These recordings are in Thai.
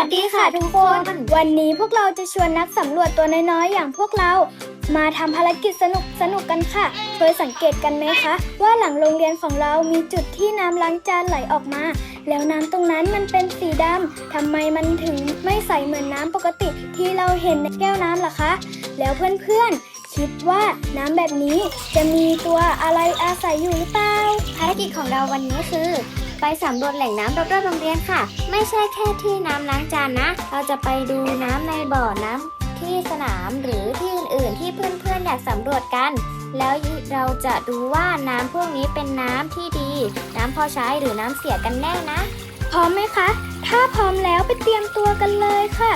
ัสดีค่ะทุกคน วันนี้พวกเราจะชวนนักสำรวจตัวน้อยๆ อย่างพวกเรา มาทำภารกิจสนุกสนุกๆกันค่ะ เคยสังเกตกันไหมคะ ว่าหลังโรงเรียนของเรามีจุดที่น้ำล้างจานไหลออกมา แล้วน้ำตรงนั้นมันเป็นสีดำทำไมมันถึงไม่ใสเหมือนน้ำปกติที่เราเห็นในแก้วน้ำล่ะคะ แล้วเพื่อนๆ คิดว่าน้ำแบบนี้จะมีตัวอะไรอาศัยอยู่หรือเปล่า ภารกิจของเราวันนี้คือ ไปสำรวจแหล่งน้ำรอบๆโรงเรียนค่ะ ไม่ใช่แค่ที่น้ำล้างจานนะ เราจะไปดูน้ำในบ่อน้ำที่สนามหรือที่อื่นๆ ที่เพื่อนๆอยากสำรวจกัน แล้วเราจะดูว่าน้ำพวกนี้เป็นน้ำที่ดี น้ำพอใช้หรือน้ำเสียกันแน่นะ พร้อมไหมคะ ถ้าพร้อมแล้วไปเตรียมตัวกันเลยค่ะ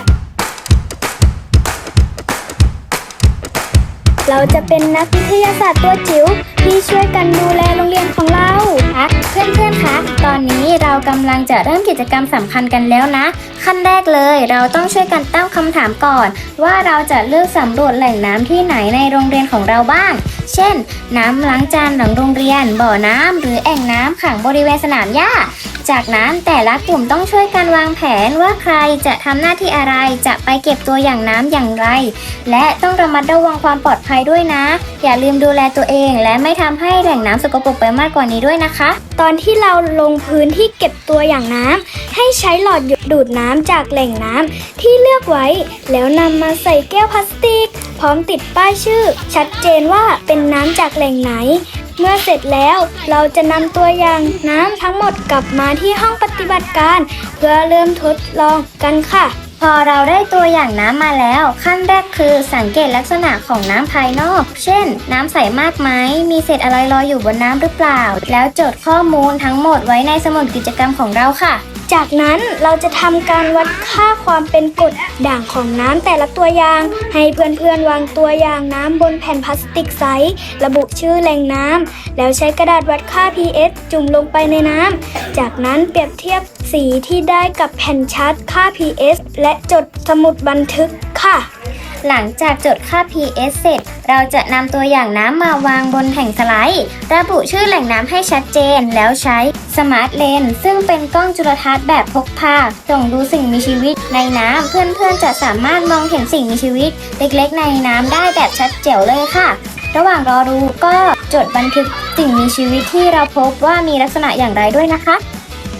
เราจะเป็นนักวิทยาศาสตร์ตัวจิ๋วที่ช่วยกันดูแลโรงเรียนของเราคะเพื่อนๆคะตอนนี้เรากำลังจะเริ่มกิจกรรมสำคัญกันแล้วนะ ขั้นแรกเลย เราต้องช่วยกันตั้งคำถามก่อน ว่าเราจะเลือกสำรวจแหล่งน้ำที่ไหนในโรงเรียนของเราบ้าง เช่น น้ำล้างจานหลังโรงเรียน บ่อน้ำหรือแอ่งน้ำขังบริเวณสนามหญ้า จากนั้นแต่ละกลุ่มต้องช่วยกันวางแผนว่าใครจะทำหน้าที่อะไรจะไปเก็บตัวอย่างน้ำอย่างไร และต้องระมัดระวังความปลอดภัยด้วยนะ อย่าลืมดูแลตัวเอง และไม่ทำให้แหล่งน้ำสกปรกไปมากกว่านี้ด้วยนะคะ ตอนที่เราลงพื้นที่เก็บตัวอย่างน้ำให้ใช้หลอดดูดน้ำจากแหล่งน้ำที่เลือกไว้ แล้วนำมาใส่แก้วพลาสติก พร้อมติดป้ายชื่อ ชัดเจนว่าเป็นน้ำจากแหล่งไหน เมื่อเสร็จแล้วเราจะนำตัวอย่างน้ำทั้งหมดกลับมาที่ห้องปฏิบัติการ เพื่อเริ่มทดลองกันค่ะ พอเราได้ตัวอย่างน้ำมาแล้ว ขั้นแรกคือสังเกตลักษณะของน้ำภายนอก เช่น น้ำใสมากไหมมีเศษอะไรลอยอยู่บนน้ำหรือเปล่า แล้วจดข้อมูลทั้งหมดไว้ในสมุดกิจกรรมของเราค่ะ จากนั้นเราจะทำการวัดค่าความเป็นกรดด่างของน้ำแต่ละตัวอย่าง ให้เพื่อนๆวางตัวอย่างน้ำบนแผ่นพลาสติกใส ระบุชื่อแหล่งน้ำแล้วใช้กระดาษวัดค่า pH จุ่มลงไปในน้ำจากนั้นเปรียบเทียบสีที่ได้กับแผ่นชาร์ตค่า pH และจดสมุดบันทึกค่ะ หลังจากจดค่า pH เสร็จ เราจะนำตัวอย่างน้ำมาวางบนแผ่นสไลด์ ระบุชื่อแหล่งน้ำให้ชัดเจน แล้วใช้สมาร์ทเลนซึ่งเป็นกล้องจุลทรรศน์แบบพกพาส่องดูสิ่งมีชีวิตในน้ำเพื่อนๆจะสามารถมองเห็นสิ่งมีชีวิต เล็กๆ ในน้ำได้แบบชัดเจ๋วเลยค่ะ ระหว่างรอดูก็จดบันทึกสิ่งมีชีวิตที่เราพบว่ามีลักษณะอย่างไรด้วยนะคะ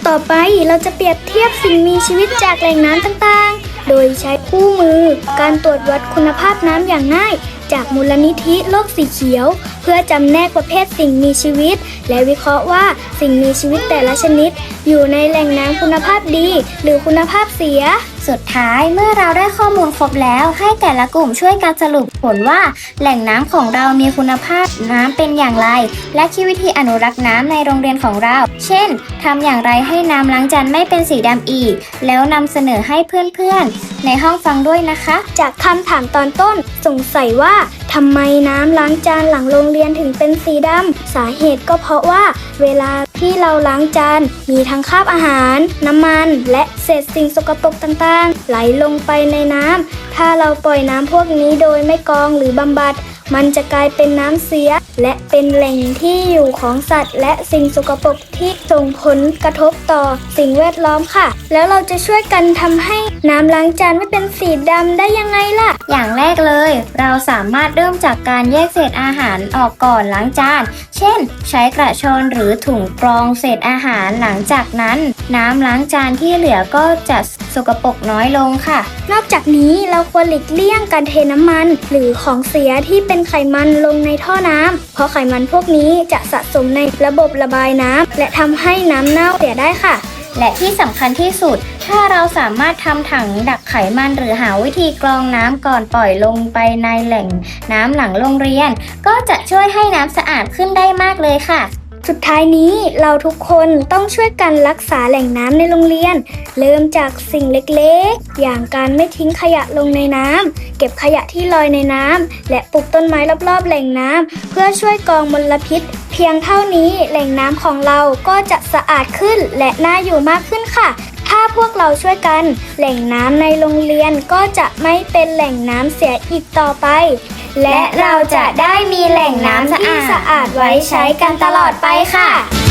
ต่อไปเราจะเปรียบเทียบสิ่งมีชีวิตจากแหล่งน้ำต่างๆ โดยใช้คู่มือ การตรวจวัดคุณภาพน้ำอย่างง่าย จากมูลนิธิโลกสีเขียว เพื่อจำแนกประเภทสิ่งมีชีวิต และวิเคราะห์ว่าสิ่งมีชีวิตแต่ละชนิด อยู่ในแหล่งน้ำคุณภาพดี หรือคุณภาพเสีย สุดท้ายเมื่อเราได้ข้อมูลครบแล้วให้แต่ละกลุ่มช่วยกันสรุปผลว่า แหล่งน้ำของเรามีคุณภาพน้ำเป็นอย่างไร และคิดวิธีอนุรักษ์น้ำในโรงเรียนของเรา เช่นทำอย่างไรให้น้ำล้างจานไม่เป็นสีดำอีก แล้วนำเสนอให้เพื่อนๆ ในห้องฟังด้วยนะคะ จากคำถามตอนต้นสงสัยว่า ทำไมน้ำล้างจานหลังโรงเรียนถึงเป็นสีดำ สาเหตุก็เพราะว่าเวลาที่เราล้างจานมีทั้งคราบอาหาร น้ำมัน และเศษสิ่งสกปรกต่างๆ ไหลลงไปในน้ำถ้าเราปล่อยน้ำพวกนี้โดยไม่กรองหรือบำบัด มันจะกลายเป็นน้ำเสีย และเป็นแหล่งที่อยู่ของสัตว์ และสิ่งสกปรกที่ส่งผลกระทบต่อสิ่งแวดล้อมค่ะ แล้วเราจะช่วยกันทำให้น้ำล้างจานไม่เป็นสีดำได้ยังไงล่ะ อย่างแรกเลย เราสามารถเริ่มจากการแยกเศษอาหารออกก่อนล้างจาน เช่น ใช้กระชอนหรือถุงกรองเศษอาหารหลังจากนั้น น้ำล้างจานที่เหลือก็จะสกปรกน้อยลงค่ะ นอกจากนี้เราควรหลีกเลี่ยงการเทน้ำมัน หรือของเสียที่เป็นไขมันลงในท่อน้ำเพราะไขมันพวกนี้จะสะสมในระบบระบายน้ำและทำให้น้ำเน่าเสียได้ค่ะ และที่สำคัญที่สุด ถ้าเราสามารถทำถังดักไขมันหรือหาวิธีกรองน้ำก่อนปล่อยลงไปในแหล่งน้ำหลังโรงเรียน ก็จะช่วยให้น้ำสะอาดขึ้นได้มากเลยค่ะ สุดท้ายนี้เราทุกคนต้องช่วยกันรักษาแหล่งน้ำในโรงเรียน เริ่มจากสิ่งเล็กๆ อย่างการไม่ทิ้งขยะลงในน้ำเก็บขยะที่ลอยในน้ำและปลูกต้นไม้รอบๆ แหล่งน้ำเพื่อช่วยกองมลพิษ เพียงเท่านี้แหล่งน้ำของเราก็จะสะอาดขึ้นและน่าอยู่มากขึ้นค่ะ ถ้าพวกเราช่วยกัน แหล่งน้ำในโรงเรียนก็จะไม่เป็นแหล่งน้ำเสียอีกต่อไป และเราจะได้มีแหล่งน้ำสะอาดที่สะอาดไว้ใช้กันตลอดไปค่ะ